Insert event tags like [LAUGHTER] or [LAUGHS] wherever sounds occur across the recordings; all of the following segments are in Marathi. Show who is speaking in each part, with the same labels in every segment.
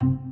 Speaker 1: Thank you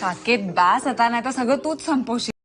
Speaker 1: साकेत बास आता नाही तर सगळं तूच संपवशील.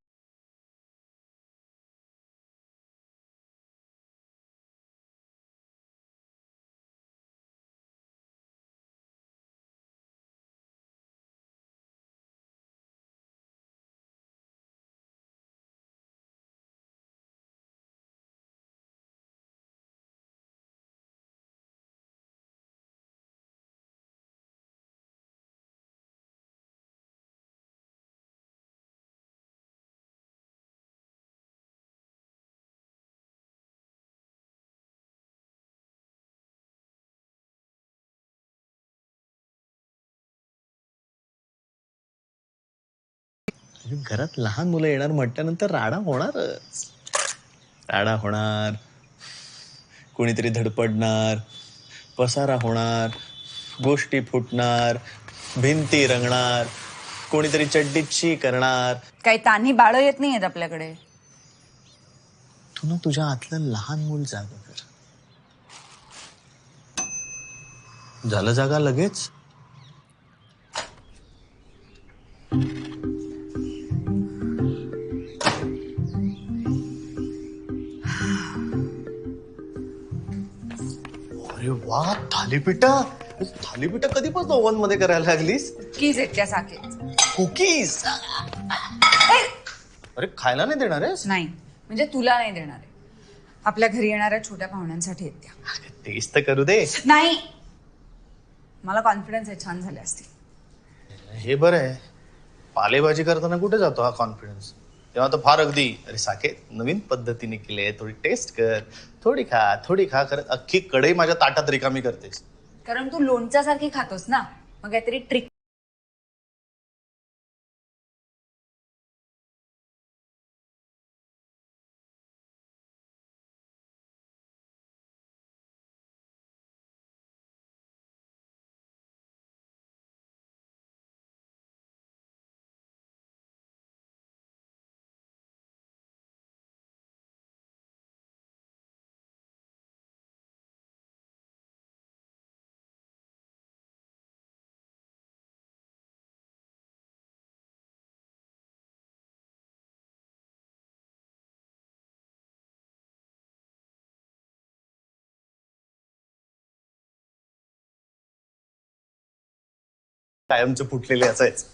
Speaker 2: घरात लहान मुलं येणार म्हटल्यानंतर राडा होणारच. राडा होणार कोणीतरी धडपडणार पसारा होणार गोष्टी फुटणार भिंती रंगणार कोणीतरी चड्डीची करणार.
Speaker 1: काही तान्ही बाळ येत नाहीयेत आपल्याकडे.
Speaker 2: तू ना तुझ्या आतलं लहान मूल जागा कर. झालं जागा लगेच? थालीपीठ? थालीपीठ कधीपासून ओव्हनमध्ये करायला लागलीस?
Speaker 1: कीच आहेत त्या साकेत
Speaker 2: कुकीज? अरे खायला नाही देणार आहेस?
Speaker 1: नाही म्हणजे तुला नाही देणार आहे. आपल्या घरी येणाऱ्या छोट्या पाहुण्यांसाठी आहेत त्या.
Speaker 2: तेच तर करू दे.
Speaker 1: नाही! मला कॉन्फिडन्स आहे छान झाले असतील.
Speaker 2: हे बरं आहे. पालेभाजी करताना कुठे जातो हा कॉन्फिडन्स तेव्हा तो फार अगदी अरे साकेत नवीन पद्धतीने केले थोडी टेस्ट कर थोडी खा थोडी खा करत अख्खी कढई माझ्या ताटात रिकामी करतेस.
Speaker 1: कारण तू लोणच्यासारखी खातोस ना मग काहीतरी ट्रिक
Speaker 2: कायमचं फुटलेले असायच.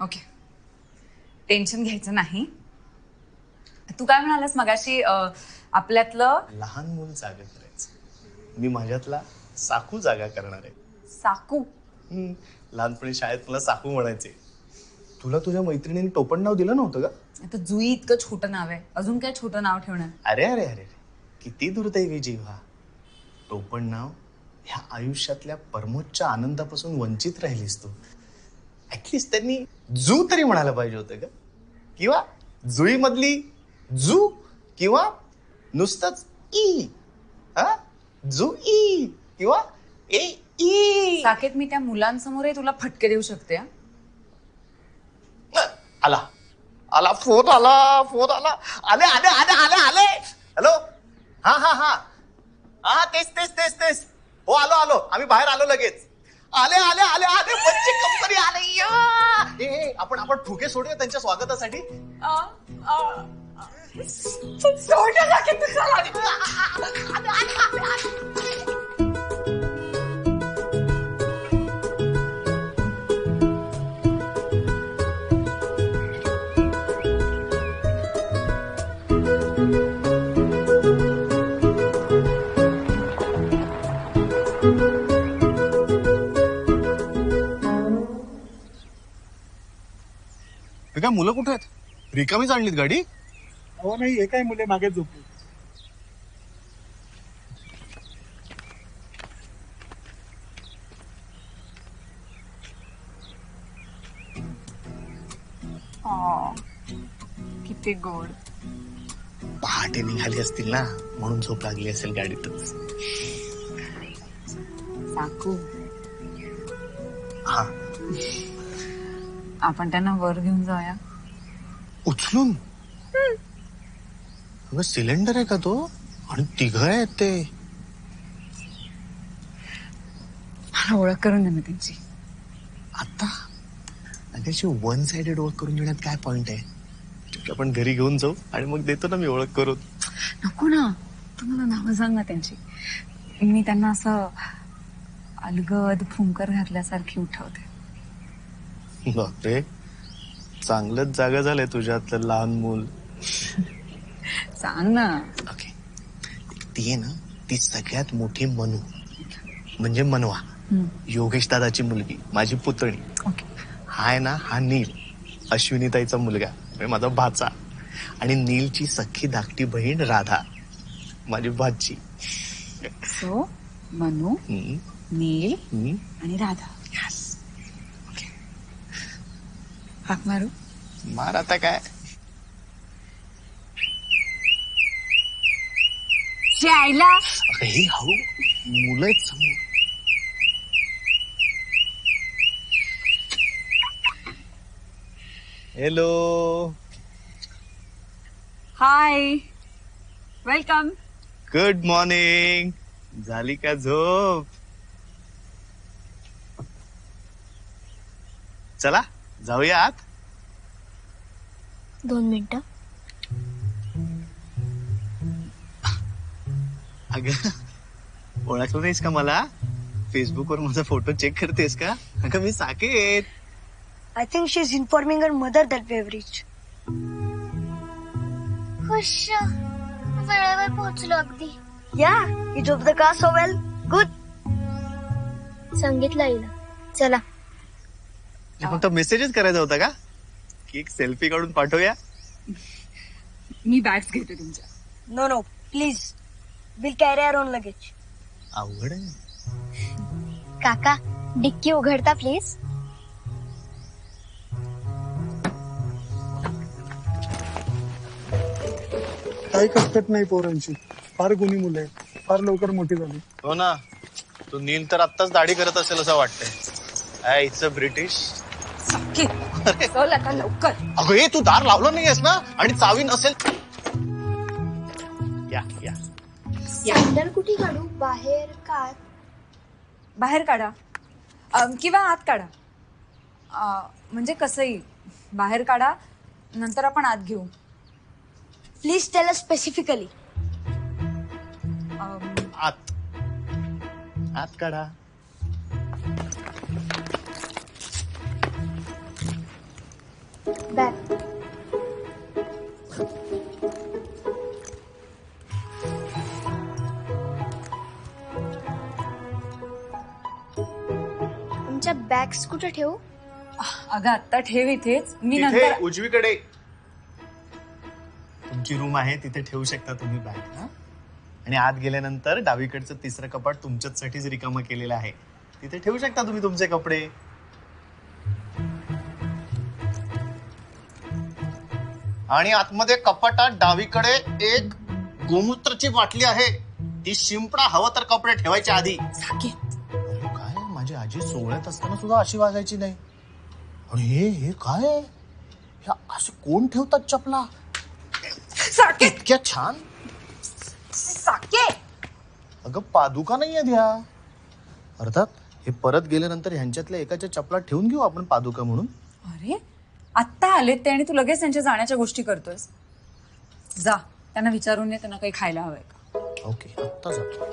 Speaker 1: ओके टेन्शन घ्यायचं नाही. तू काय म्हणालास मगाशी अं, आपल्यातलं
Speaker 2: लहान मूल जागा करायचं. मी माझ्यातला साकू जागा करणार आहे.
Speaker 1: साकू?
Speaker 2: हम्म, लहानपणी शाळेत मला साकू म्हणायचे. तुला तुझ्या मैत्रिणीने टोपण नाव दिलं नव्हतं का?
Speaker 1: आता जुई इतकं छोटं नाव आहे. अजून काय छोटं नाव ठेवणार?
Speaker 2: अरे अरे अरे अरे. किती दुर्दैवी जीव. हा टोपण नाव? ह्या आयुष्यातल्या परमोच्च आनंदापासून वंचित राहिलीस तू. ऍटलिस्ट त्यांनी जू तरी म्हणायला पाहिजे होतं का किंवा जुई मधली जू किंवा नुसतंच ई. हा? जू ई किंवा ए ई.
Speaker 1: साकेत मी त्या मुलांसमोरही तुला फटके देऊ शकते हा?
Speaker 2: आला. आला फोन आला फोन आला. आले आले आले आले आले. हॅलो हा हा हा. हा तेच तेच तेच तेच. हो आलो आलो. आम्ही बाहेर आलो लगेच. आले आले आले आले. बच्चे कंपनी आले या. ए, ए, आपण आपण फुगे सोडूया त्यांच्या स्वागतासाठी?
Speaker 1: सोड ना साकेत, तू चला.
Speaker 2: हे काय मुलं कुठे आहेत? रिकामीच आणलीत गाडी?
Speaker 3: अहो नाही हे काही मुले मागे झोप
Speaker 1: किती गोड.
Speaker 2: पहाटे निघाली असतील ना म्हणून झोप लागली असेल गाडीतच.
Speaker 1: साकू.
Speaker 2: हा.
Speaker 1: आपण त्यांना वर घेऊन जाऊया.
Speaker 2: उचलून? अगं सिलेंडर आहे का तो? आणि तिघ आहेत ते.
Speaker 1: मला ओळख करून दे ना त्यांची.
Speaker 2: आता? अगदी वन साइडेड ओळख करून देण्यात काय पॉइंट आहे? आहे, आपण घरी घेऊन जाऊ आणि मग देतो ना मी ओळख करून.
Speaker 1: नको ना. तू मला नावं सांग ना त्यांची. मी त्यांना असं अलगद फुंकर घातल्यासारखी उठवते. [LAUGHS]
Speaker 2: बापरे. चांगलंच जागा झालंय तुझ्यातलं लहान मूल.
Speaker 1: सांग ना.
Speaker 2: ओके. ती आहे ना ती सगळ्यात मोठी मनू. म्हणजे मनवा.
Speaker 1: हम्म,
Speaker 2: योगेश दादाची मुलगी माझी पुतणी.
Speaker 1: ओके.
Speaker 2: हा आहे ना हा नील. अश्विनीताईचा मुलगा. म्हणजे माझा भाचा. आणि नीलची सख्खी धाकटी बहीण राधा. माझी भाची.
Speaker 1: सो मनू
Speaker 2: हम्म,
Speaker 1: नील
Speaker 2: हम्म.
Speaker 1: आणि राधा. हाक मारू?
Speaker 2: मार आता काय?
Speaker 1: आईला
Speaker 2: अगं हे हळू मुलं आहेत समोर. Hello
Speaker 1: hi welcome
Speaker 2: good morning झाली का झोप? चला. जाऊया आत
Speaker 3: दोन मिनिटं.
Speaker 2: अगं ओळखलं नाहीस का मला? फेसबुकवर माझा फोटो चेक करतेस का? अगं मी Saket.
Speaker 3: I think she is informing her mother that reach
Speaker 4: खुश वेळेवर पोहोचलो अगदी.
Speaker 3: या it off the car so well good
Speaker 4: सांगितलं आईला. चला.
Speaker 2: फक्त मेसेजच करायचा होता का? की एक सेल्फी काढून पाठवूया?
Speaker 1: मी बॅग्स घेते तुमच्या.
Speaker 3: No no please will carry our own luggage
Speaker 2: अवघड आहे.
Speaker 4: काका डिक्की उघडता प्लीज
Speaker 5: काही कटकट नाही पोरांची. फार गुणी मुलं आहेत. फार लवकर मोठी झाली.
Speaker 2: हो ना. तू नील तर आत्ताच दाढी करत असेल असं वाटतंय. इट्स अ ब्रिटिश
Speaker 1: चल आता लवकर.
Speaker 2: अगं हे तू दार लावलं नाहीयेस ना? आणि चावी नसेल या या.
Speaker 4: सँडल कुठे काढू? बाहेर का
Speaker 1: बाहेर काढा. अम, किंवा आत काढा. अ, म्हणजे कसंही. बाहेर काढा नंतर आपण आत घेऊ.
Speaker 3: प्लीज टेल स्पेसिफिकली
Speaker 1: अम,
Speaker 2: आत. आत काढा.
Speaker 4: बॅग तुमच्या बॅग्स कुठे ठेवू?
Speaker 1: अगं आत्ता ठेव इथेच. मी
Speaker 2: तिथे
Speaker 1: नंतर
Speaker 2: उजवीकडे. तुमची रूम आहे तिथे ठेवू शकता तुम्ही बॅग हा? आणि आत गेल्यानंतर डावीकडचं तिसरं कपाट तुमच्यासाठीच रिकामं केलेलं आहे. तिथे ठेवू शकता तुम्ही तुमचे कपडे. आणि आतमध्ये कपाटात डावीकडे एक गोमूत्राची बाटली आहे. ती शिंपडा हवं तर कपडे ठेवायच्या आधी.
Speaker 1: साकेत
Speaker 2: काय माझी आजी सोहळ्यात असताना सुद्धा अशी वागायची नाही. आणि हे हे काय? आहे? ह्या असे कोण ठेवतात चपला?
Speaker 1: साकेत
Speaker 2: इतक्या छान.
Speaker 1: साकेत
Speaker 2: अगं पादुका नाही आहेत ह्या. अर्थात हे परत गेल्यानंतर ह्यांच्यातल्या एकाच्या चपला ठेवून घेऊ आपण पादुका म्हणून.
Speaker 1: अरे आत्ता आलेत ते आणि तू लगेच त्यांच्या जाण्याच्या गोष्टी करतोयस. जा. त्यांना विचारून ये त्यांना काही खायला हवंय का?
Speaker 2: ओके आत्ता जातो.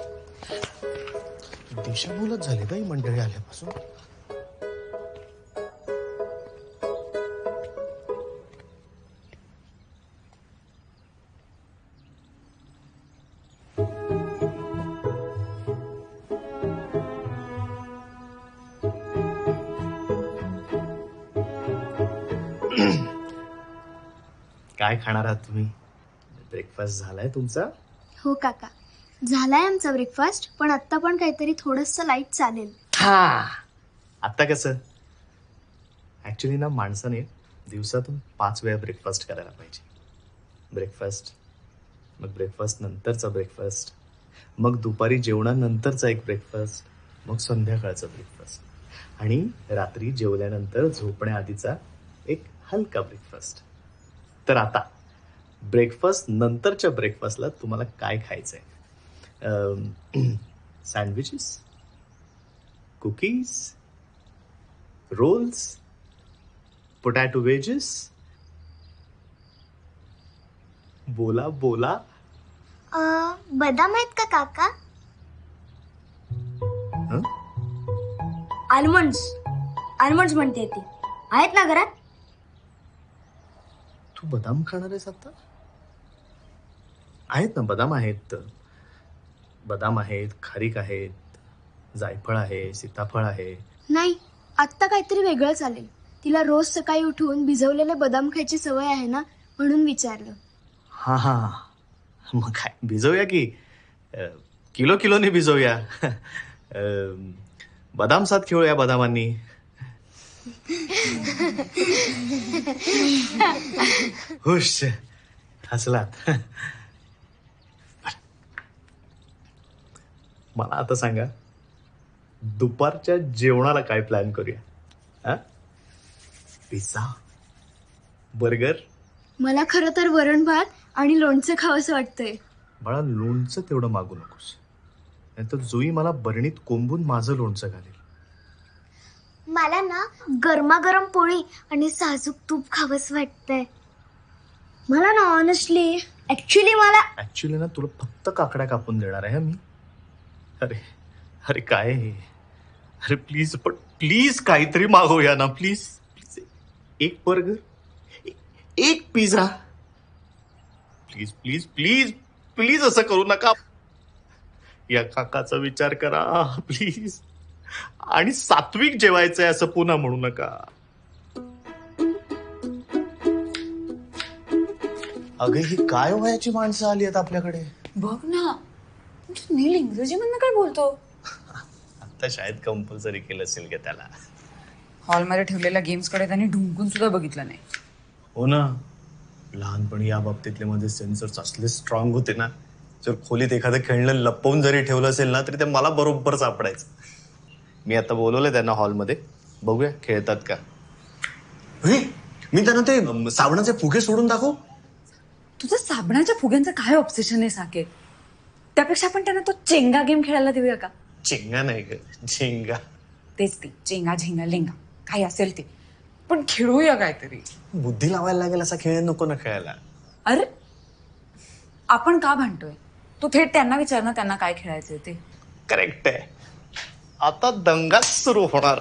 Speaker 2: बोलत झाली बाई मंडळी आल्यापासून. काय खाणार आहात तुम्ही? ब्रेकफास्ट झालाय तुमचा?
Speaker 4: हो काका. झालाय आमचा ब्रेकफास्ट पण आत्ता पण काहीतरी थोडस लाइट चालेल.
Speaker 2: हा. आता कसं? ऍक्च्युली ना माणसाने दिवसातून पाच वेळा ब्रेकफास्ट करायला पाहिजे. ब्रेकफास्ट मग ब्रेकफास्ट नंतरचा ब्रेकफास्ट मग दुपारी जेवणानंतरचा एक ब्रेकफास्ट मग संध्याकाळचा ब्रेकफास्ट आणि रात्री जेवल्यानंतर झोपण्याआधीचा एक हलका ब्रेकफास्ट तर आता ब्रेकफास्ट नंतरच्या ब्रेकफास्टला तुम्हाला काय खायचं आहे sandwiches cookies rolls potato wedges बोला बोला.
Speaker 4: अं, बदाम आहेत का काका?
Speaker 3: आल्मंड्स आल्मंड्स म्हणते ती. आहेत ना घरात?
Speaker 2: तू बदाम खाणार आहेस आता? आहेत ना बदाम आहेत. बदाम आहेत खारीक आहेत जायफळ आहे सीताफळ आहे.
Speaker 4: नाही आत्ता काहीतरी वेगळं चालेल. तिला रोज सकाळी उठून भिजवलेले बदाम खायची सवय आहे ना म्हणून विचारलं.
Speaker 2: हा हा. मग काय भिजवूया की? अ, किलो किलोने भिजवूया. अ, बदाम सात खेळूया बदामांनी. हुश हसलात मला आता सांगा दुपारच्या जेवणाला काय प्लॅन करूया हा पिझ्झा बर्गर
Speaker 4: मला खरं तर वरण भात आणि लोणचं खावंसं वाटतंय
Speaker 2: बाळा लोणचं तेवढं मागू नकोस नाहीतर जुई मला बरणीत कोंबून माझं लोणचं घालेल
Speaker 4: मला ना गरमागरम पोळी आणि साजूक तूप खावंसं वाटतंय.
Speaker 3: मला ना ऑनेस्टली ऍक्च्युली मला
Speaker 2: ऍक्च्युली ना तुला फक्त काकड्या कापून देणार आहे हं मी. अरे अरे काय हे? अरे प्लीज पण प्लीज काहीतरी मागवूया ना प्लीज प्लीज एक बर्गर एक pizza please please please please असं करू नका. या काकाचा विचार करा प्लीज आणि सात्विक जेवायचंय असं पुन्हा म्हणू नका. अगं ही काय वयाची माणसं आली आहेत आपल्याकडे?
Speaker 1: बघ ना. तू नील इंग्रजी मधनं काय बोलतो?
Speaker 2: आता शाळेत कंपल्सरी केलं असेल का त्याला.
Speaker 1: हॉलमध्ये ठेवलेल्या गेम्सकडे त्यांनी ढुंकून सुद्धा बघितलं नाही.
Speaker 2: हो ना. लहानपणी या बाबतीतले माझे सेन्सर्स असले स्ट्रॉंग होते ना जर खोलीत एखादं खेळणं लपवून जरी ठेवलं असेल ना तरी ते मला बरोबर सापडायचं. मी आता बोलवलंय त्यांना हॉलमध्ये. बघूया खेळतात का? हे, मी त्यांना ते अम, साबणाचे फुगे सोडून दाखव?
Speaker 1: तुझं साबणाच्या फुग्यांचं काय ऑब्सेशन आहे साकेत? त्यापेक्षा आपण त्यांना तो चेंगा गेम खेळायला देऊया का?
Speaker 2: चेंगा नाही ग झेंगा.
Speaker 1: तेच ते चेंगा झेंगा लेंगा. काय असेल ते. पण खेळूया काहीतरी.
Speaker 2: बुद्धी लावायला लागेल असा खेळ नको ना खेळायला.
Speaker 1: अरे आपण का भांडतोय? तू थेट त्यांना विचार ना त्यांना काय खेळायचंय ते.
Speaker 2: करेक्ट आहे. आता दंगाच सुरू होणार.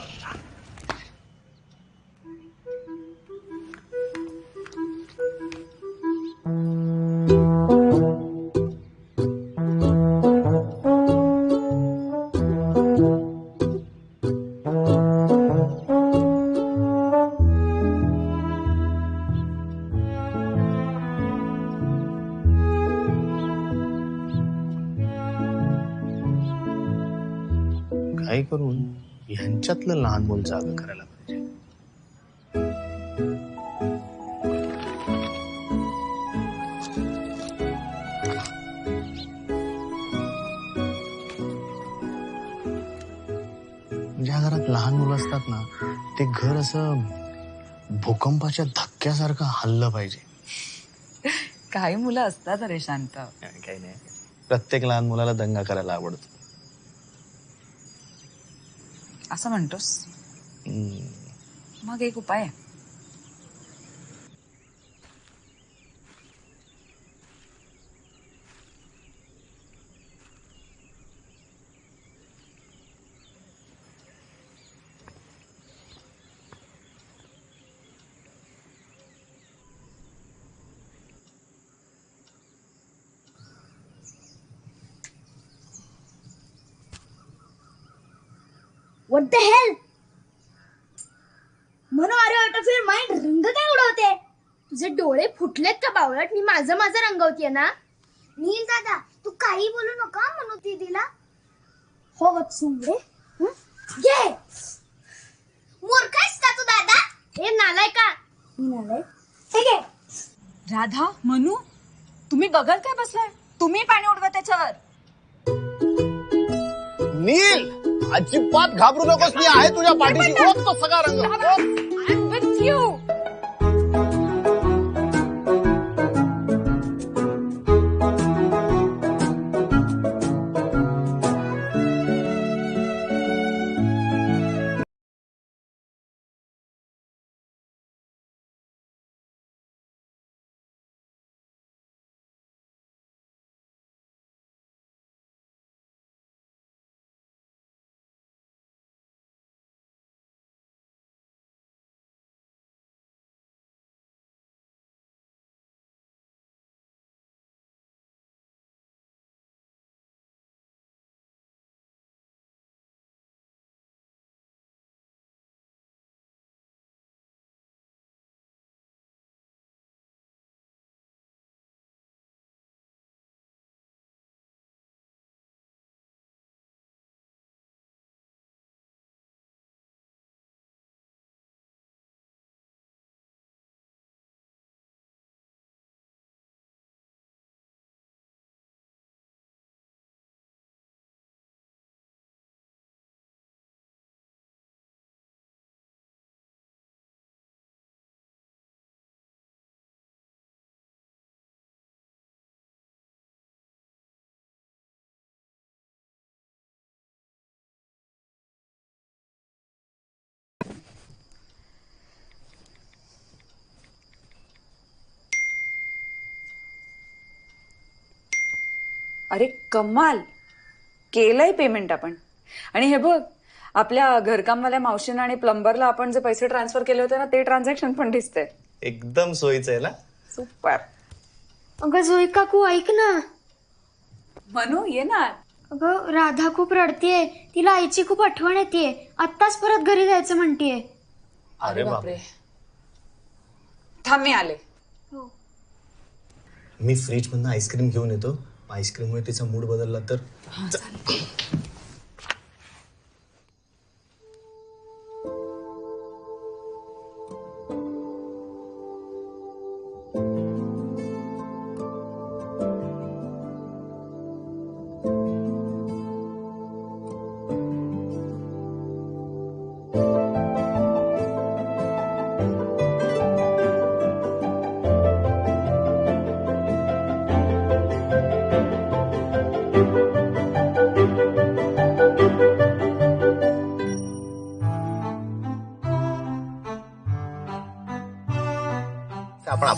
Speaker 2: ह्यांच्यातलं लहान मूल जाग करायला पाहिजे. ज्या घरात लहान मुलं असतात ना ते घर असं भूकंपाच्या धक्क्यासारखं हल्लं पाहिजे.
Speaker 1: काही मुलं असतात अरे शांत.
Speaker 2: काही नाही. प्रत्येक लहान मुलाला दंगा करायला आवडतो.
Speaker 1: असं म्हणतोस. मग एक उपाय आहे
Speaker 3: व्हॉट द हेल म्हणून अरे आउट ऑफ युअर माइंड रंग काय उडवते
Speaker 4: तुझे डोळे फुटलेत का बावळट? मी माझं माझं रंगवतीये ना. नील दादा तू काही बोलू नका म्हणू दीदीला.
Speaker 3: हो सुंदरे.
Speaker 4: घे मूर्ख आहेस का तू दादा? हे नालाय का? म्हणाले ठीक आहे
Speaker 6: राधा मनू तुम्ही बघत काय बसलाय? तुम्ही पाणी उडवा त्याच्यावर
Speaker 2: नील! अजिबात घाबरू नकोस मी आहे तुझ्या पाठीशी. ओळखतो सगळा रंग.
Speaker 1: अरे कमाल. केलंय पेमेंट आपण. आणि हे बघ आपल्या घरकामवाल्या मावशींना आणि प्लंबरला आपण जे पैसे ट्रान्सफर केले होते ना ते ट्रान्झॅक्शन पण दिसते
Speaker 2: एकदम सोयीचं आहे ना?
Speaker 1: सुपर
Speaker 4: अगं जोई काकू ऐक ना.
Speaker 1: मनू ये ना.
Speaker 4: अगं राधा खूप रडतीये. तिला आईची खूप आठवण येते आत्ताच परत घरी जायचं म्हणतीये.
Speaker 2: अरे बापरे.
Speaker 1: थांब मी आले.
Speaker 2: मी फ्रीज मधनं आईस्क्रीम घेऊन येतो. आईस्क्रीममुळे तिचा मूड बदलला तर?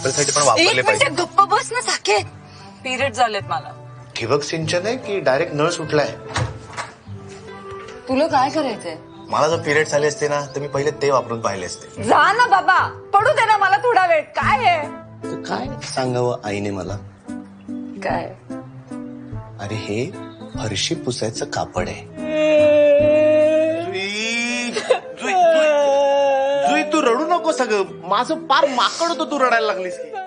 Speaker 2: आपल्यासाठी पण वापरले
Speaker 1: एक
Speaker 2: पाहिजे.
Speaker 1: मिनिट गप्प बस ना साकेत पिरियड झालेत मला.
Speaker 2: ठिबक सिंचन आहे की डायरेक्ट नळ सुटलाय?
Speaker 1: तुला काय करायचंय?
Speaker 2: मला जर पिरियड झाले असते ना तर मी पहिले ते वापरून पाहिले असते.
Speaker 1: जा ना बाबा. पडू दे ना मला थोडा वेळ. काय आहे?
Speaker 2: तर काय सांगावं आईने मला?
Speaker 1: काय?
Speaker 2: अरे हे फरशी पुसायचं कापड आहे. सगळं. माझं पार माकड होतं तू रडायला लागलीस की.